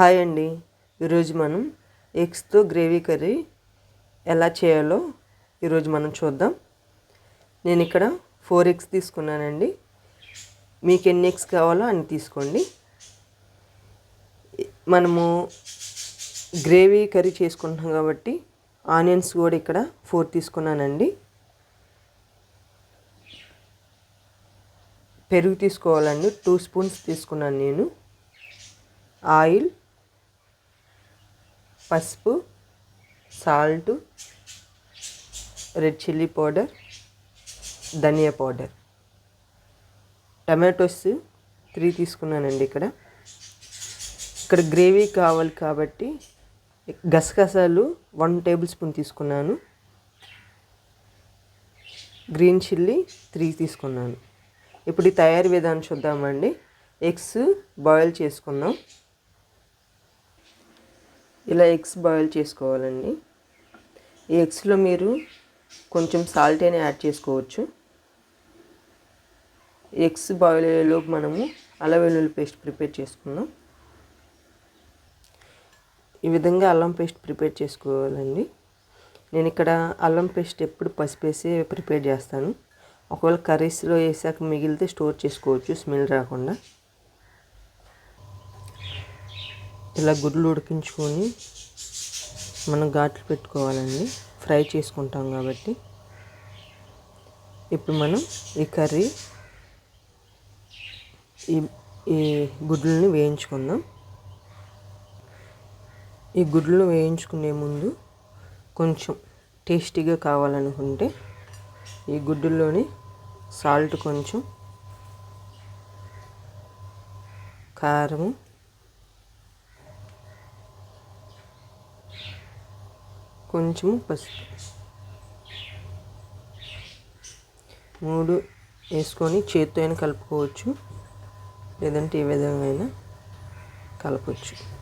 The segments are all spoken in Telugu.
హాయ్ అండి. ఈరోజు మనం ఎగ్స్తో గ్రేవీ కర్రీ ఎలా చేయాలో ఈరోజు మనం చూద్దాం. నేను ఇక్కడ ఫోర్ ఎగ్స్ తీసుకున్నానండి. మీకు ఎన్ని ఎగ్స్ కావాలో అన్ని తీసుకోండి. మనము గ్రేవీ కర్రీ చేసుకుంటున్నాం కాబట్టి ఆనియన్స్ కూడా ఇక్కడ ఫోర్ తీసుకున్నానండి. పెరుగు తీసుకోవాలండి. టూ స్పూన్స్ తీసుకున్నాను నేను. ఆయిల్ పసుపు సాల్ట్ రెడ్ చిల్లీ పౌడర్ ధనియా పౌడర్ టమాటోస్ త్రీ తీసుకున్నానండి ఇక్కడ. ఇక్కడ గ్రేవీ కావాలి కాబట్టి గసగసాలు వన్ టేబుల్ స్పూన్ తీసుకున్నాను. గ్రీన్ చిల్లీ త్రీ తీసుకున్నాను. ఇప్పుడు ఈ తయారీ విధానం చూద్దామండి. ఎగ్స్ బాయిల్ చేసుకున్నాం ఇలా ఎగ్స్ బాయిల్ చేసుకోవాలండి. ఈ ఎగ్స్లో మీరు కొంచెం సాల్ట్ అయినా యాడ్ చేసుకోవచ్చు. ఎగ్స్ బాయిల్ అయ్యేలోపు మనము అల్లం వెల్లుల్లి పేస్ట్ ప్రిపేర్ చేసుకుందాం. ఈ విధంగా అల్లం పేస్ట్ ప్రిపేర్ చేసుకోవాలండి. నేను ఇక్కడ అల్లం పేస్ట్ ఎప్పుడు పసిపేసి ప్రిపేర్ చేస్తాను. ఒకవేళ కర్రీస్లో వేసాక మిగిలితే స్టోర్ చేసుకోవచ్చు స్మెల్ రాకుండా. ఇలా గుడ్లు ఉడికించుకొని మనం ఘాట్లు పెట్టుకోవాలండి ఫ్రై చేసుకుంటాం కాబట్టి ఇప్పుడు మనం ఈ కర్రీ ఈ ఈ గుడ్లని వేయించుకుందాం. ఈ గుడ్లు వేయించుకునే ముందు కొంచెం టేస్టీగా కావాలనుకుంటే ఈ గుడ్డుల్లోని సాల్ట్ కొంచెం కారము కొంచెము పసుపు. మూడు వేసుకొని చేతితో అయినా కలుపుకోవచ్చు. లేదంటే ఏ విధంగా అయినా కలపచ్చు.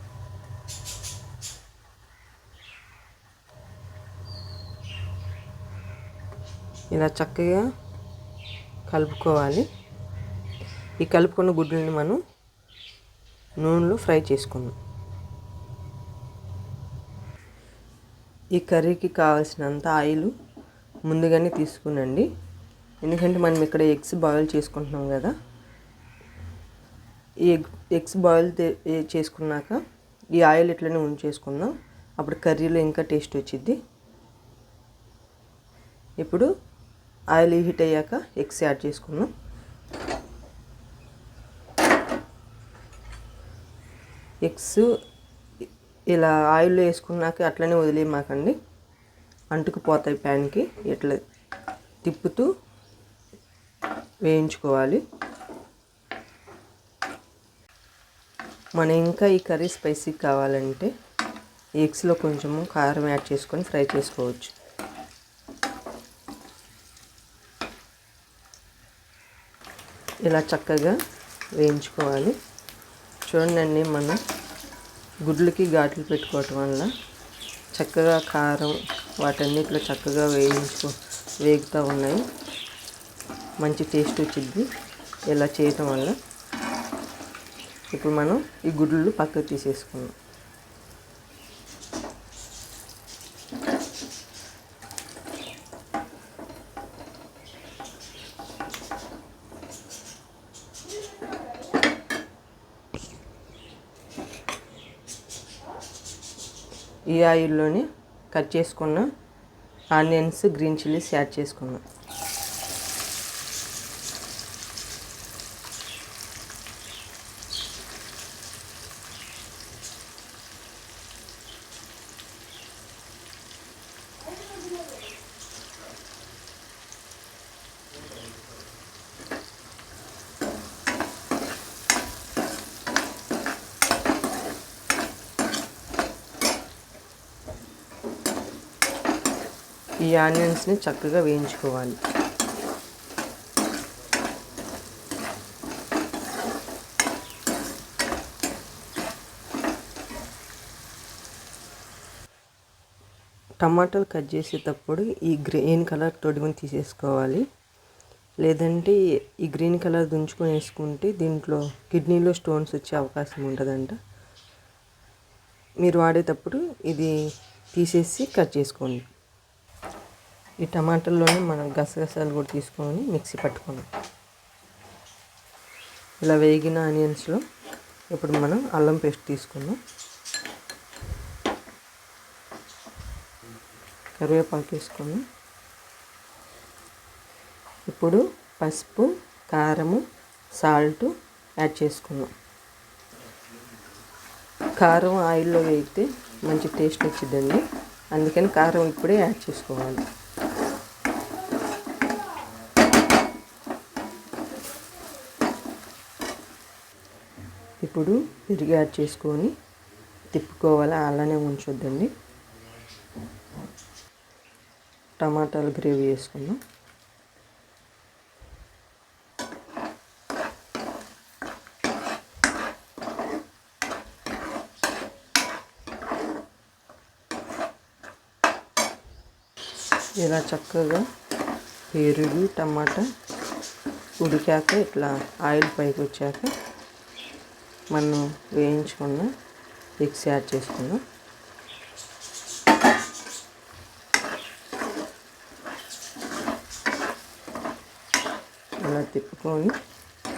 ఇలా చక్కగా కలుపుకోవాలి. ఈ కలుపుకున్న గుడ్లని మనం నూనెలో ఫ్రై చేసుకుందాం. ఈ కర్రీకి కావాల్సినంత ఆయిల్ ముందుగానే తీసుకునండి. ఎందుకంటే మనం ఇక్కడ ఎగ్స్ బాయిల్ చేసుకుంటున్నాం కదా. ఈ ఎగ్ ఎగ్స్ బాయిల్ చేసుకున్నాక ఈ ఆయిల్ ఇట్లనే ఉంచేసుకుందాం. అప్పుడు కర్రీలో ఇంకా టేస్ట్ వచ్చింది ఇప్పుడు ఆయిల్ హీట్ అయ్యాక ఎగ్స్ యాడ్ చేసుకుందాం. ఎగ్స్ ఇలా ఆయిల్లో వేసుకున్నాక అట్లనే వదిలేయమాకండి. అంటుకుపోతాయి ప్యాన్కి. ఇట్లా తిప్పుతూ వేయించుకోవాలి. మనం ఇంకా ఈ కర్రీ స్పైసీ కావాలంటే ఎగ్స్లో కొంచెము కారం యాడ్ చేసుకొని ఫ్రై చేసుకోవచ్చు. ఇలా చక్కగా వేయించుకోవాలి. చూడండి మన గుడ్లకి ఘాట్లు పెట్టుకోవటం వల్ల చక్కగా కారం వాటన్నిటిలో చక్కగా వేయించుకో వేగుతూ ఉన్నాయి. మంచి టేస్ట్ వచ్చింది. ఇలా చేయటం వల్ల ఇప్పుడు మనం ఈ గుడ్లు పక్కకు తీసేసుకుందాం. ఈ ఆయిల్లోనే కట్ చేసుకున్న ఆనియన్స్ గ్రీన్ చిల్లీస్ యాడ్ చేసుకున్నాం ఈ ఆనియన్స్ని చక్కగా వేయించుకోవాలి. టమాటాలు కట్ చేసేటప్పుడు ఈ గ్రీన్ కలర్ తొడిమని తీసేసుకోవాలి. లేదంటే ఈ గ్రీన్ కలర్ దుంచుకొని వేసుకుంటే దీంట్లో కిడ్నీలో స్టోన్స్ వచ్చే అవకాశం ఉంటుందంట మీరు వాడేటప్పుడు ఇది తీసేసి కట్ చేసుకోండి. ఈ టమాటాల్లోనే మనం గసగసాలు కూడా తీసుకొని మిక్సీ పట్టుకున్నాం ఇలా వేగిన ఆనియన్స్లో ఇప్పుడు మనం అల్లం పేస్ట్ తీసుకుందాం. కరివేపాకు వేసుకుందాం ఇప్పుడు పసుపు కారము సాల్ట్ యాడ్ చేసుకుందాం. కారం ఆయిల్లో వేగితే మంచి టేస్ట్ వచ్చిందండి అందుకని కారం ఇప్పుడే యాడ్ చేసుకోవాలి. ఇప్పుడు పెరుగు యాడ్ చేసుకొని తిప్పుకోవాలి. అలానే ఉంచొద్దండి. టమాటాలు గ్రేవీ వేసుకుందాం ఇలా చక్కగా పెరుగు టమాటా ఉడికాక ఇట్లా ఆయిల్ పైకి వచ్చాక మనం వేయించుకున్న ఎగ్స్ యాడ్ చేసుకుందాం. అలా తిప్పుకొని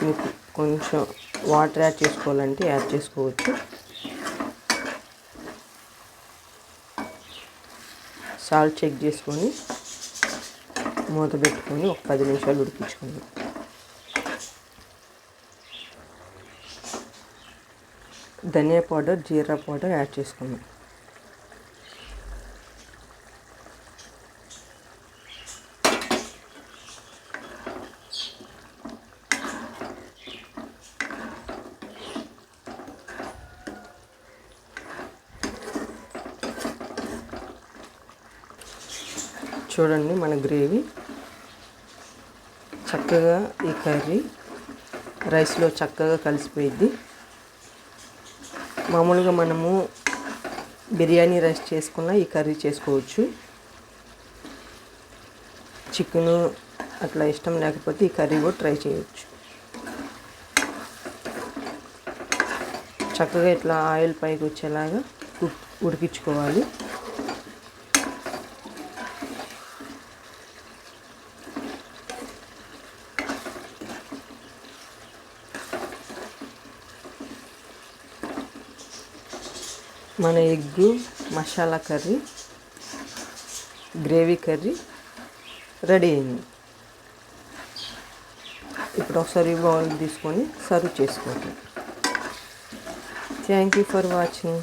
మీకు కొంచెం వాటర్ యాడ్ చేసుకోవాలంటే యాడ్ చేసుకోవచ్చు. సాల్ట్ చెక్ చేసుకొని మూత పెట్టుకొని ఒక పది నిమిషాలు ఉడికించుకుందాం. ధనియా పౌడర్ జీరా పౌడర్ యాడ్ చేసుకుందాం. చూడండి మన గ్రేవీ. చక్కగా ఈ కర్రీ రైస్లో చక్కగా కలిసిపోయిద్ది. మామూలుగా మనము బిర్యానీ రైస్ చేసుకున్న ఈ కర్రీ చేసుకోవచ్చు. చికెను అట్లా ఇష్టం లేకపోతే ఈ కర్రీ కూడా ట్రై చేయవచ్చు చక్కగా ఇట్లా ఆయిల్ పైకి వచ్చేలాగా ఉడికించుకోవాలి. మన egg masala curry gravy curry ready అయింది. ఇప్పుడు ఒకసారి బౌల్ తీసుకొని సర్వ్ చేసుకోండి. Thank you for watching